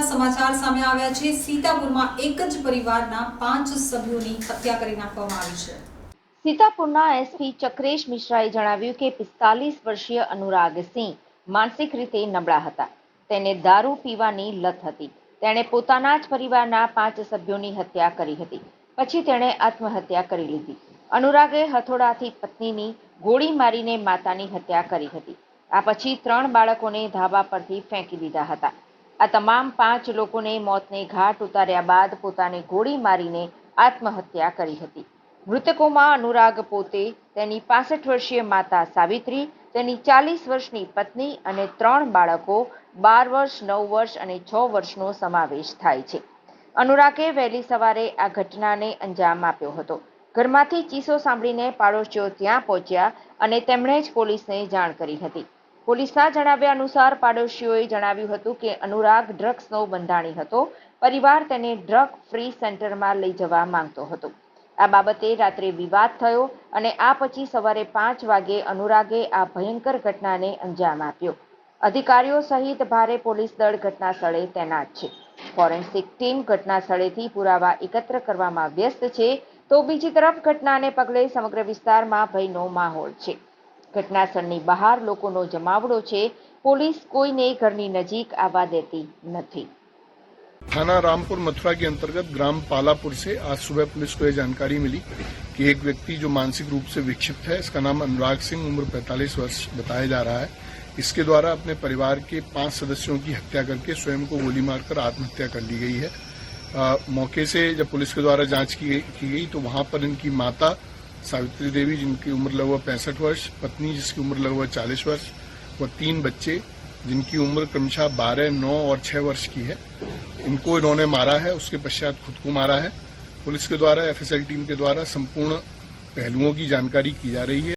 સમાચાર સામે આવ્યા છે. સીતાપુરમાં એક જ પરિવારના પાંચ સભ્યોની હત્યા કરી નાખવામાં આવી છે. સીતાપુરના એસપી ચક્રેશ મિશ્રાએ જણાવ્યું કે પિસ્તાલીસ વર્ષીય અનુરાગ સિંહ માનસિક રીતે નબળા હતા. તેને દારૂ પીવાની લત હતી. તેણે પોતાના જ પરિવારના પાંચ સભ્યોની હત્યા કરી હતી. પછી તેણે આત્મહત્યા કરી લીધી. અનુરાગે હથોડાથી પત્નીની ગોળી મારીને માતાની હત્યા કરી હતી. આ પછી ત્રણ બાળકોને ધાબા પરથી ફેંકી દીધા હતા. આ તમામ પાંચ લોકોને મોતને ઘાટ ઉતાર્યા બાદ પોતાને ગોળી મારીને આત્મહત્યા કરી હતી. મૃતકોમાં અનુરાગ પોતે, તેની પાસઠ વર્ષીય માતા સાવિત્રી, તેની ચાલીસ વર્ષની પત્ની અને ત્રણ બાળકો બાર વર્ષ, નવ વર્ષ અને છ વર્ષનો સમાવેશ થાય છે. અનુરાગે વહેલી સવારે આ ઘટનાને અંજામ આપ્યો હતો. ઘરમાંથી ચીસો સાંભળીને પાડોશીઓ ત્યાં પહોંચ્યા અને તેમણે જ પોલીસને જાણ કરી હતી. પોલીસના જણાવ્યા અનુસાર પાડોશીઓએ જણાવ્યું હતું કે અનુરાગ ડ્રગ્સનો બંધાણી હતો. પરિવાર તેને ડ્રગ ફ્રી સેન્ટરમાં લઈ જવા માંગતો હતો. આ બાબતે રાત્રે વિવાદ થયો અને આ પછી સવારે પાંચ વાગે અનુરાગે આ ભયંકર ઘટનાને અંજામ આપ્યો. અધિકારીઓ સહિત ભારે પોલીસ દળ ઘટના સ્થળે તૈનાત છે. ફોરેન્સિક ટીમ ઘટના સ્થળેથી પુરાવા એકત્ર કરવામાં વ્યસ્ત છે. તો બીજી તરફ ઘટનાને પગલે સમગ્ર વિસ્તારમાં ભયનો માહોલ છે. ઘટના સ્થળની બહાર લોકોનો જમાવડો છે પોલીસ કોઈને ઘરની નજીક આવવા દેતી નથી थाना रामपुर मथुरा के अंतर्गत ग्राम पालापुर से आज सुबह पुलिस को यह जानकारी मिली कि एक व्यक्ति जो मानसिक रूप से विक्षिप्त है इसका नाम अनुराग सिंह उम्र 45 वर्ष बताया जा रहा है इसके द्वारा अपने परिवार के पांच सदस्यों की हत्या करके स्वयं को गोली मारकर आत्महत्या कर ली गई है अ, मौके से जब पुलिस के द्वारा जांच की, गई- की गई तो वहां पर इनकी माता सावित्री देवी, जिनकी उम्र लगभग पैंसठ वर्ष, पत्नी जिसकी उम्र लगभग चालीस वर्ष व तीन बच्चे, जिनकी उम्र क्रमशः बारह, नौ और छह वर्ष की है। इनको इन्होंने मारा है, उसके पश्चात खुद को मारा है। पुलिस के द्वारा, एफएसएल टीम के द्वारा संपूर्ण पहलुओं की जानकारी की जा रही है।